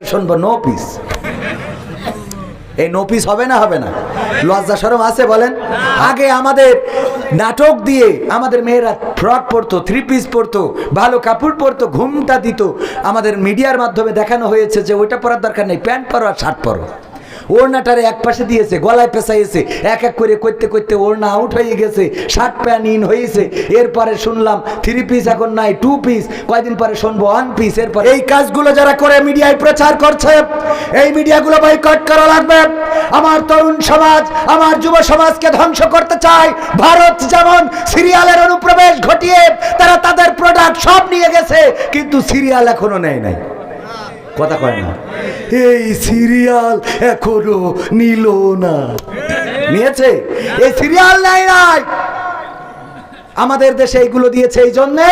শুনব no peace এই no peace হবে না হবে না। লজ্জা সরম আছে, বলেন? আগে আমাদের নাটক দিয়ে আমাদের মেয়েরা ফ্রক পরতো থ্রি পিস পরতো, ভালো কাপড় পরতো, ঘুমটা দিত। আমাদের মিডিয়ার মাধ্যমে দেখানো হয়েছে যে ওইটা পরার দরকার নেই, প্যান্ট পরো আর শার্ট পরো। ওড়নাটারে এক পাশে দিয়েছে, গলায় পেঁচাইছে এক এক করে করতে করতে ওড়না আউট হয়ে গেছে শার্ট প্যান্ট ইন হয়েছে। এরপরে শুনলাম থ্রি পিস এখন নাই টু পিস কয়দিন পরে শুনব ওয়ান পিস এরপর এই কাজগুলো যারা করে মিডিয়ায় প্রচার করছে, এই মিডিয়াগুলো ভাই বয়কট করা লাগবে। আমার তরুণ সমাজ, আমার যুব সমাজকে ধ্বংস করতে চায়। ভারত যেমন সিরিয়ালের অনুপ্রবেশ ঘটিয়ে তারা তাদের প্রোডাক্ট সব নিয়ে গেছে, কিন্তু সিরিয়াল এখনও নেয় নাই। কথা কয় না। এই সিরিয়াল এখনও নিল না। নিয়েছে? এই সিরিয়াল নাই নাই। আমাদের দেশে এইগুলো দিয়েছে এই জন্যে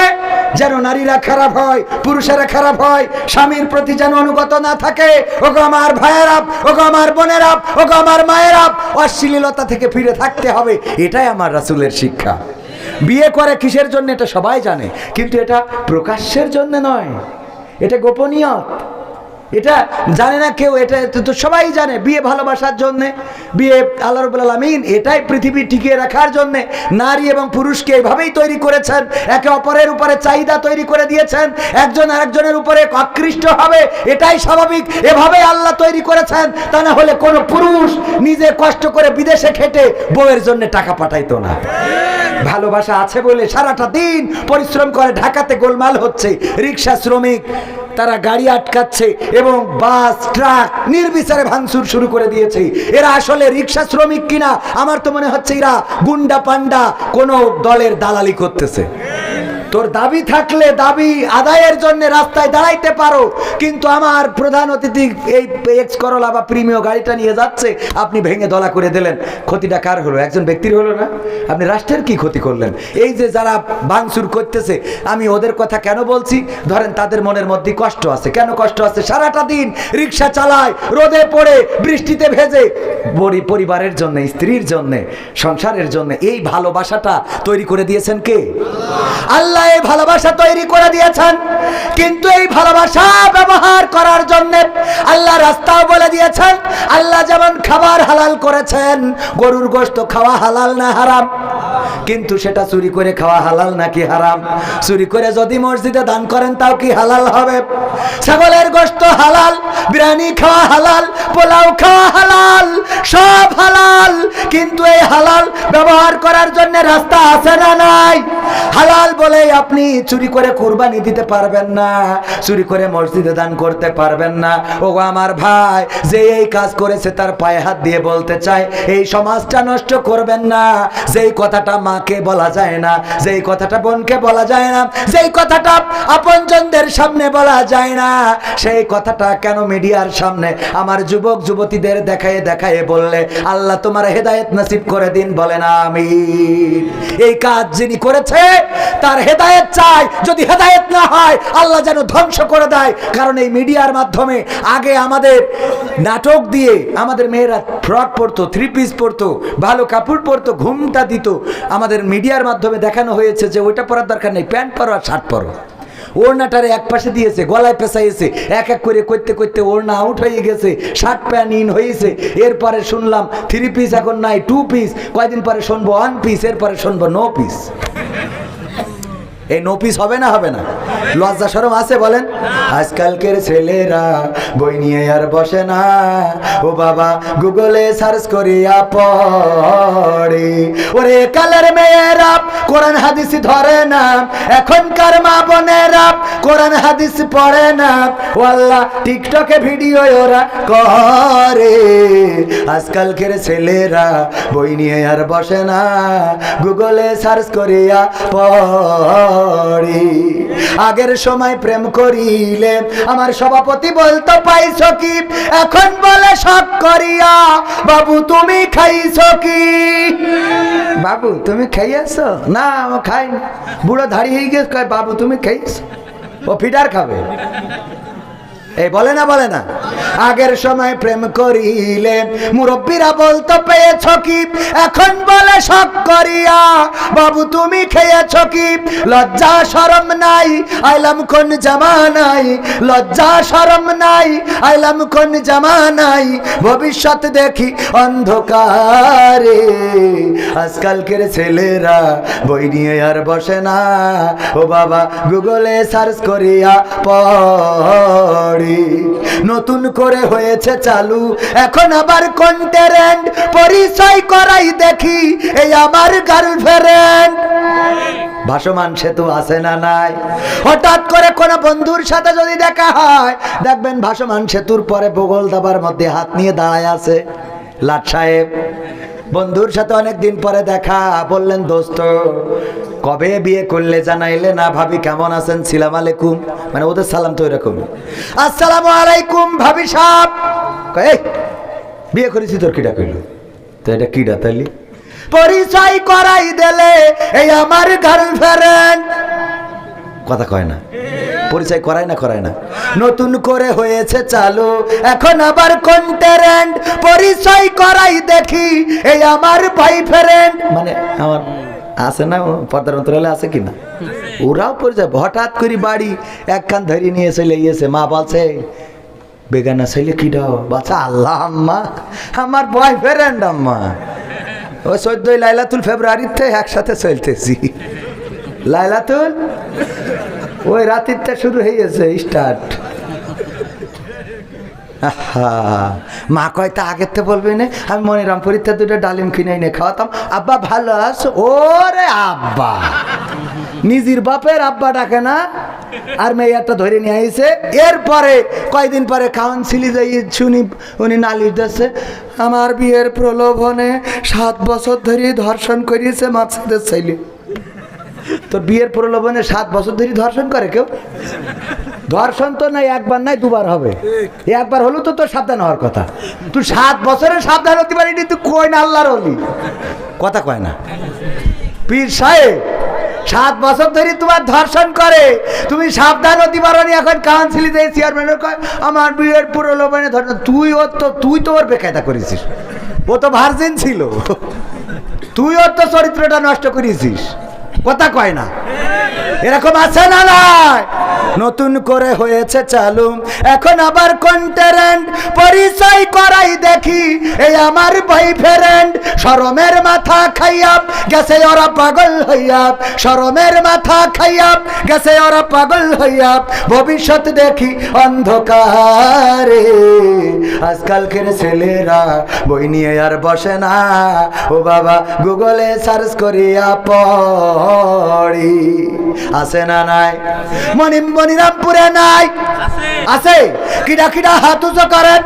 যেন নারীরা খারাপ হয়, পুরুষেরা খারাপ হয়, স্বামীর প্রতি যেন অনুগত না থাকে। ওগো আমার ভাইয়েরা, ওগো আমার বোনেরা, ওগো আমার মায়েরা, অশ্লীলতা থেকে ফিরে থাকতে হবে। এটাই আমার রাসূলের শিক্ষা। বিয়ে করে কিসের জন্য এটা সবাই জানে, কিন্তু এটা প্রকাশ্যের জন্য নয়। এটা গোপনীয় এটা জানে না কেউ, এটা তো- সবাই জানে, বিয়ে ভালোবাসার জন্য, বিয়ে আল্লাহ রবুল আলমিন, এটাই পৃথিবী টিকিয়ে রাখার জন্য নারী এবং পুরুষকে এভাবেই তৈরি করেছেন, একে অপরের উপরে চাহিদা তৈরি করে দিয়েছেন, একজন আরেকজনের উপরে আকৃষ্ট হবে, এটাই স্বাভাবিক, এভাবেই আল্লাহ তৈরি করেছেন, তা না হলে কোনো পুরুষ নিজে কষ্ট করে বিদেশে খেটে বউয়ের জন্য টাকা পাঠাইতো না। ভালোবাসা আছে বলে সারাটা দিন পরিশ্রম করে ঢাকাতে গোলমাল হচ্ছে, রিক্সা শ্রমিক, তারা গাড়ি আটকাচ্ছে এবং বাস, ট্রাক নির্বিচারে ভাঙচুর শুরু করে দিয়েছে। এরা আসলে রিক্সা শ্রমিক কিনা? আমার তো মনে হচ্ছে এরা গুন্ডা পান্ডা কোনো দলের দালালি করতেছে। তোর দাবি থাকলে দাবি আদায়ের জন্য রাস্তায় দাঁড়াইতে পারো, কিন্তু আমার প্রধান অতিথি এই এক্স করলা বা প্রিমিয় গাড়িটা নিয়ে যাচ্ছে, আপনি ভেঙে দলা করে দিলেন। ক্ষতিটা কার হলো? একজন ব্যক্তির হলো না? আপনি রাষ্ট্রের কি ক্ষতি করলেন? এই যে যারা ভাঙচুর করতেছে, আমি ওদের কথা কেন বলছি? ধরেন তাদের মনের মধ্যে কষ্ট আছে। কেন কষ্ট আছে? সারাটা দিন রিক্সা চালায়, রোদে পড়ে, বৃষ্টিতে ভেজে। পরি- পরিবারের জন্য, স্ত্রীর জন্য, সংসারের জন্য এই ভালোবাসাটা তৈরি করে দিয়েছেন কে? আল্লাহ এই ভালোবাসা তৈরি করে দিয়েছেন। কিন্তু এই ভালোবাসা ব্যবহার করার জন্য আল্লাহ রাস্তাও বলে দিয়েছেন, আল্লাহ যেমন খাবার হালাল করেছেন, গরুর গোশত খাওয়া হালাল না হারাম? কিন্তু সেটা চুরি করে খাওয়া হালাল নাকি হারাম? চুরি করে যদি মসজিদে দান করেন তাও কি হালাল হবে? ছাগলের গোশত হালাল, বিরিয়ানি খাওয়া হালাল, পোলাও খাওয়া হালাল, সব হালাল। কিন্তু এই হালাল ব্যবহার করার জন্য রাস্তা আছে না নাই? হালাল বলে আপনি চুরি করে কুরবানি দিতে পারবেন না, চুরি করে মসজিদে দান করতে পারবেন না। ও আমার ভাই, যে এই কাজ করেছে তার পায়ে হাত দিয়ে বলতে চায়, এই সমাজটা নষ্ট করবেন না। যেই কথাটা মাকে বলা যায় না, যেই কথাটা বোনকে বলা যায় না, যেই কথাটা আপনজনদের সামনে বলা যায় না, সেই কথাটা কেন মিডিয়ার সামনে? আমার যুবক, যুবতীদের দেখায় দেখায় বললে, আল্লাহ তোমার হেদায়েত নসিব করে দিন, বলেন আমি এই কাজ যিনি করেছে, তার হেদায়েত চাই। যদি হেদায়েত না হয়, আল্লাহ যেন ধ্বংস করে দেয়। কারণ এই মিডিয়ার মাধ্যমে আগে আমাদের নাটক দিয়ে আমাদের মেয়েরা ফ্রক পরতো থ্রি পিস পরতো, ভালো কাপড় পরতো, ঘুমটা দিত। আমাদের মিডিয়ার মাধ্যমে দেখানো হয়েছে যে ওইটা পরার দরকার নেই, প্যান্ট পরো আর শার্ট পরো। ওড়নাটারে এক পাশে দিয়েছে, গলায় পেঁচাইছে, এক এক করে করতে করতে ওড়না আউট হয়ে গেছে শার্ট প্যান্ট ইন হয়েছে। এরপরে শুনলাম থ্রি পিস এখন নাই টু পিস কয়দিন পরে শুনব ওয়ান পিস এরপরে শুনব নো পিস এই নোপিস হবে না হবে না? লজ্জা সরম আছে বলেন? আজকালকের ছেলেরা বই নিয়ে আর বসে না। ও বাবা, গুগলে সার্চ করিয়া পড়ে। ওরে কালের মেয়েরা, কোরআন হাদিস ধরে না। এখনকার মা বোনেরা, কোরআন হাদিস পড়ে না। ও আল্লাহ, টিকটকে ভিডিও ওরা করে। আজকালকের ছেলেরা বই নিয়ে আর বসে না। গুগলে সার্চ করিয়া পড়ে। আগের সময় প্রেম করিলে আমার সভাপতি বলতো, পাইছ কি? এখন বলে সব করিয়া। বাবু, তুমি খাইছ কি? বাবু, তুমি খাইয়াছ? না খাই বুড়ো ধাড়ি হয়ে গেছে। বাবু, তুমি খাইছ? ও ফিডার খাবে। এই বলে না বলে না। আগের সময় প্রেম করিলে মুরব্বীরা বলতো, পেয়েছ কি? এখন বলে, শখ করিয়া। বাবু, তুমি খেয়েছ কি? লজ্জা, শরম নাই। আইলাম কোন জামা নাই। লজ্জা, শরম নাই। আইলাম কোন জামা নাই। ভবিষ্যৎ দেখি অন্ধকারে। আজকালকের ছেলেরা বই নিয়ে আর বসে না। ও বাবা, গুগলে সার্চ করিয়া পড়ি। নতুন করে হয়েছে চালু। এখন আবার কন্টেরেন্ট পরিচয় করাই দেখি, এই আমার গার্লফ্রেন্ড ভাসমান সেতু আছে না নাই? হঠাৎ করে কোনো বন্ধুর সাথে যদি দেখা হয়, দেখবেন ভাসমান সেতুর পরে ভূগোল দাবার মধ্যে হাত নিয়ে দাঁড়ায় আছে। লাট সাহেব বন্ধুর সাথে অনেক দিন পরে দেখা। বললেন, দোস্ত, কবে বিয়ে করলে জানাইলে না? ভাবি কেমন আছেন? সালাম আলাইকুম। মানে ওদের সালাম তো এরকম। আসসালামু আলাইকুম, ভাবি সাহ বিয়ে করেছি তোর কিটা কইল? তো এটা কিটা তাইলি? পরিচয় করাই দিলে এই আমার গার্লফ্রেন্ড কথা কয় না। পরিচয় করায় না করায় না। নতুন করে হয়েছে চালু। এখন আবার কন্টেরেন্ট পরিচয় করাই দেখি। এই আমার ভাই ফ্রেন্ড মানে আমার, আছে না পর্দার অন্তরালে আছে কি না ওরাও পরিচয়। হঠাৎ করে বাড়ি একখান ধরে নিয়ে চলে গিয়েছে। মা বলছে, বেগানা ছেলে কি দাও বাচ্চা আল্লাহ আম্মা, আমার বয়ফ্রেন্ড আম্মা। ওই চোদ্দই লাইলাতুল ফেব্রুয়ারিতে একসাথে চলতেছি। লাইলাতুল? ওই রাতিরটা শুরু হয়ে গেছে স্টার্ট মা কয়, তা আগের তো বলবি না? আমি মনিরামপুরিতে দুটো ডালিম কিনে এনে খাওয়াতাম। আব্বা, ভালো আছো? ওরে আব্বা! নিজের বাপের আব্বা ডাকে না, আর মেয়েরটা ধরে নিয়ে আইছে। এরপরে, কয়দিন পরে কাউন্সিলি যাই শুনি, উনি নালিশ দিচ্ছে আমার বিয়ের প্রলোভনে সাত বছর ধরে ধর্ষণ করিয়েছে মাছেদের ছেলে। তোর বিয়ের প্রলোভনে সাত বছর ধরে ধর্ষণ করে কেউ? ধর্ষণ তো নাই একবার নাই দুবার হবে। একবার হলো তো তোর সাবধান হওয়ার কথা। তুই সাত বছরের সাবধান হতে পারিনি তুই কই না আল্লাহর হলি কথা কয় না। পীর সাহেব সাত বছর ধরে তোমার ধর্ষণ করে। তুমি সাবধান হতে পারো নি এখন কাউন্সিলি দিয়ে চেয়ারম্যানের কয় আমার বিয়ের প্রলোভনে ধর্ষণ তুই ওর তো তুই তো ওর বেকায়দা করেছিস। ও তো ভার্জিন ছিল। তুই ওর তো চরিত্রটা নষ্ট করেছিস। কথা কয় না। এরকম আছে না নয় নতুন করে হয়েছে চালু। এখন আবার কন্টেরেন্ট পরিচয় করাই দেখি। এই আমার বয়ফ্রেন্ড শরমের মাথা খাইয়াপ গেছে ওরা পাগল হইয়াপ শরমের মাথা খাইয়াপ গেছে ওরা পাগল হইয়াপ ভবিষ্যৎ দেখি অন্ধকারে। আজকালকের ছেলেরা বই নিয়ে আর বসে না। ও বাবা, গুগলে সার্চ করিয়া পড়ি। আছে না নাই? মনি মনিরামপুরে নাই। আছে। কিডা কিডা হাত উঁচু করেন।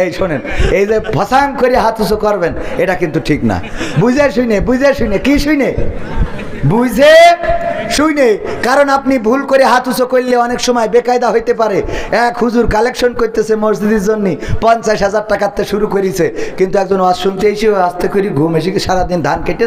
এই শোনেন এই যে ফসাং করে হাত উঁচু করবেন এটা কিন্তু ঠিক না। বুঝে শুনে বুঝে শুনে কি শুনে? বুঝে শুনে কারণ আপনি ভুল করে হাত উঁচু করলে অনেক সময় বেকায়দা হইতে পারে। এক হুজুর কালেকশন করতেছে মসজিদের জন্য পঞ্চাশ হাজার টাকাতে শুরু করেছে কিন্তু একজন ওয়াজ শুনতে এসে আস্তে করে ঘুম এসে সারাদিন ধান কেটে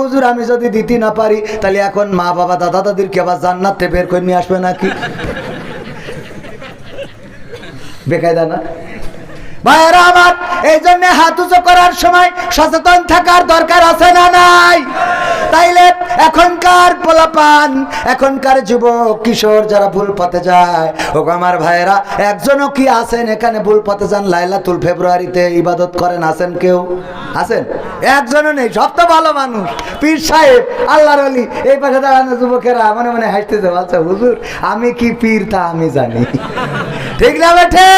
হুজুর, আমি যদি দিতে না পারি, তাহলে এখন মা বাবা, দাদা দাদিরকে আবার জান্নাতে বের করে নিয়ে আসবে নাকি? বেকায়দা না? ভাইয়েরা আমার এই জন্য হাত উঁচু করার সময় সচেতন থাকার দরকার আছে না নাই? তাইলে এখনকার পোলাপান, এখনকার যুবক, কিশোর যারা ভুল পথে যায়। ও আমার ভাইয়েরা, একজনও কি আছেন এখানে ভুল পথে যান? লাইলাতুল ফেব্রুয়ারিতে ইবাদত করেন, আছেন কেউ? আছেন? একজনও নেই, সব তো ভালো মানুষ। পীর সাহেব, আল্লাহর অলি এই পাশে দাঁড়ানো যুবকেরা মনে মনে হাসতেছে, বলছে, হুজুর, আমি কি পীর তা আমি জানি। ঠিক না বেঠে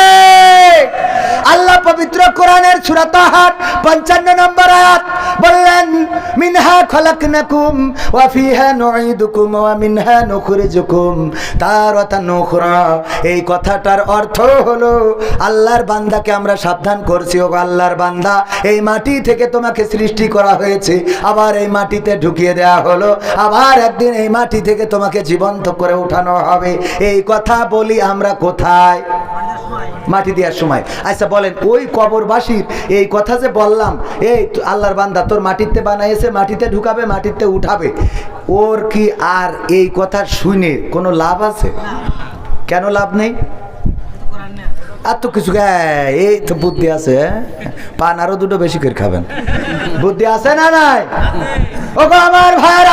আল্লাহ পবিত্র কোরআনের সূরা তাহার 55 নম্বর আয়াত বললেন, মিনহা খলাকনাকুম ওয়া ফিহা নুঈদুকুম ওয়া মিনহা নুখরিজুকুম তারাতান উখরা। এই কথাটার অর্থ হলো, আল্লাহর বান্দাকে আমরা সাবধান করছি। ও আল্লাহর বান্দা, এই মাটি থেকে তোমাকে সৃষ্টি করা হয়েছে। আবার এই মাটিতে ঢুকিয়ে দেওয়া হলো। আবার একদিন এই মাটি থেকে তোমাকে জীবন্ত করে উঠানো হবে। এই কথা বলি আমরা কোথায়? মাটি দেওয়ার সময়। আচ্ছা বলেন, ওই কবরবাসীর এই কথা যে বললাম, এই আল্লাহর বান্দা তোর মাটিতে বানাইছে, মাটিতে ঢুকাবে, মাটিতে উঠাবে। ওর কি আর এই কথা শুনে কোনো লাভ আছে? কেন লাভ নেই? আর তো কিছু এই তো বুদ্ধি আছে হ্যাঁ? পান আরও দুটো বেশি করে খাবেন। বুদ্ধি আছে না নাই? ও আমার ভাইয়েরা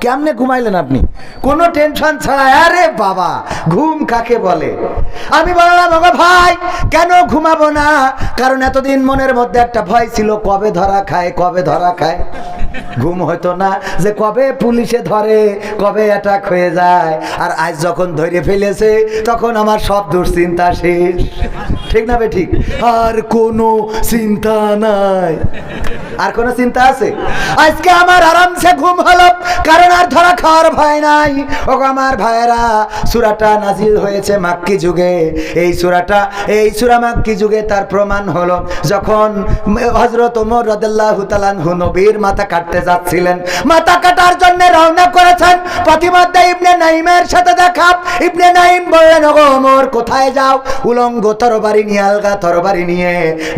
কেমনে ঘুমাইলেন আপনি? কোনো টেনশন ছাড়া, আরে বাবা, ঘুম কাকে বলে? আমি বললাম, ওগো ভাই, কেন ঘুমাবো না? কারণ এতদিন মনের মধ্যে একটা ভয় ছিল, কবে ধরা খায়, কবে ধরা খায়? ঘুম হতো না যে কবে পুলিশে ধরে, কবে অ্যাটাক হয়ে যায়। আর আজ যখন ধরে ফেলেছে, তখন আমার সব দুশ্চিন্তা শেষ। ঠিক না ঠিক? আর কোনো চিন্তা নাই। আর কোনো চিন্তা আছে? আজকে আমার আরামসে ঘুম হলো, কারণ আর ধরা খাওয়ার ভয় নাই। ও আমার ভাইয়েরা, সুরাটা নাজিল হয়েছে মাক্কি যুগে। এই সুরাটা, এই সুরা মাক্কি যুগে তার প্রমাণ হলো, যখন হজরত ওমর রাদিয়াল্লাহু তাআলাহু নবীর মাথা কাটতে যাচ্ছিলেন। মাথা কাটার জন্য রওনা করেছেন। প্রতিমধ্যে ইবনে নাইমের সাথে দেখা। ইবনে নাইম বললেন, ওগো ওমর, কোথায় যাও? উলঙ্গ তরবারি নিয়ে, আলগা তরবারি নিয়ে,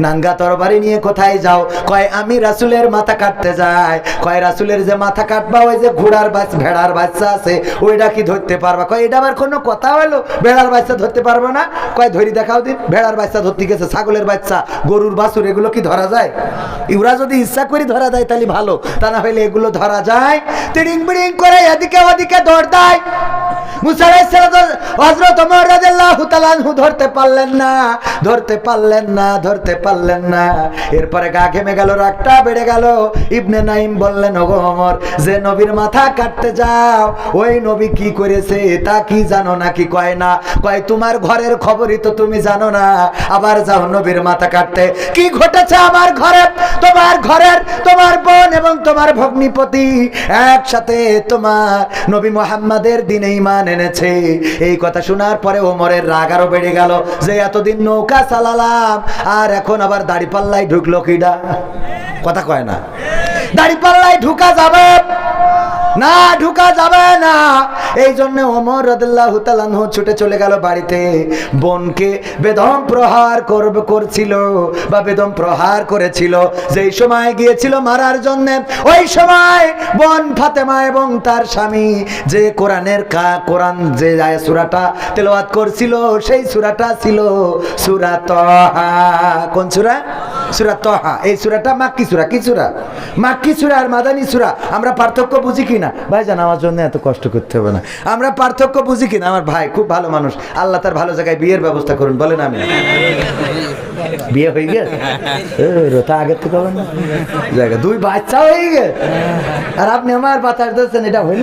নাঙ্গা তরবারি নিয়ে কোথায় যাও? কয়, আমি রাসূলের মাথা কাটতে যাই। কয়, রাসূলের যে মাথা কাটবা, ওই যে ঘোড়ার বাচ্চা ভেড়ার বাচ্চা আছে, ওইটা কি ধরতে পারবা? কয়, এটা আবার কোনো কথা হলো? ভেড়ার বাচ্চা ধরতে পারব না? কয়, ধরি দেখাও দিন, ভেড়ার বাচ্চা ধরতে গেছে, ছাগলের বাচ্চা, গরুর বাছুর, এগুলো কি ধরা যায়? ইউরা যদি ইচ্ছা করে ধরা দেয়, তাহলে ভালো। তা না হলে এগুলো ধরা যায়। তিড়িং বিড়িং করে এদিকে ওদিকে দৌড় দেয়। তোমার ঘরের খবরই তো তুমি জানো না। আবার যাও নবীর মাথা কাটতে। কি ঘটেছে আমার ঘরে? তোমার ঘরের, তোমার বোন এবং তোমার ভগ্নিপতি একসাথে তোমার নবী মোহাম্মদের দিনে ইমান এনেছে। এই কথা শোনার পরে ওমরের রাগ আরও বেড়ে গেল, যে এতদিন নৌকা চালালাম, আর এখন আবার দাড়ি পাল্লাই ঢুকলো কিডা? কথা কয় না। দাড়ি পাল্লাই ঢুকা যাবে। না ঢুকা যাবে না। এই জন্য ওমর রাদিয়াল্লাহু তাআলা ছুটে চলে গেল বাড়িতে। বোনকে বেদম প্রহার করবে করছিল, বা বেদম প্রহার করেছিল। যেই সময় গিয়েছিল মারার জন্য, ওই সময় বোন ফাতেমা এবং তার স্বামী যে কোরআনের কা কোরআন যে সূরাটা তেলাওয়াত করছিল, সেই সূরাটা ছিল সূরা তাহা কোন সূরা? সুরা তহা। এই সুরাটা মাক্কি সুরা কি সুরা? মাক্কি সুরা আর মাদানী সুরা আমরা পার্থক্য বুঝি কিনা? ভাই জান আমার জন্য এত কষ্ট করতে হবে না। আমরা পার্থক্য বুঝি কিনা? আমার ভাই খুব ভালো মানুষ। আল্লাহ তার ভালো জায়গায় বিয়ের ব্যবস্থা করুন বলেন আমি। বিয়ে হয়ে গেছে? এ, তা আগের থেকে হবে না। জায়গা দুই বাচ্চা হয়ে গেছে। আর আপনি আমার বাতাস দিচ্ছেন এটা হইল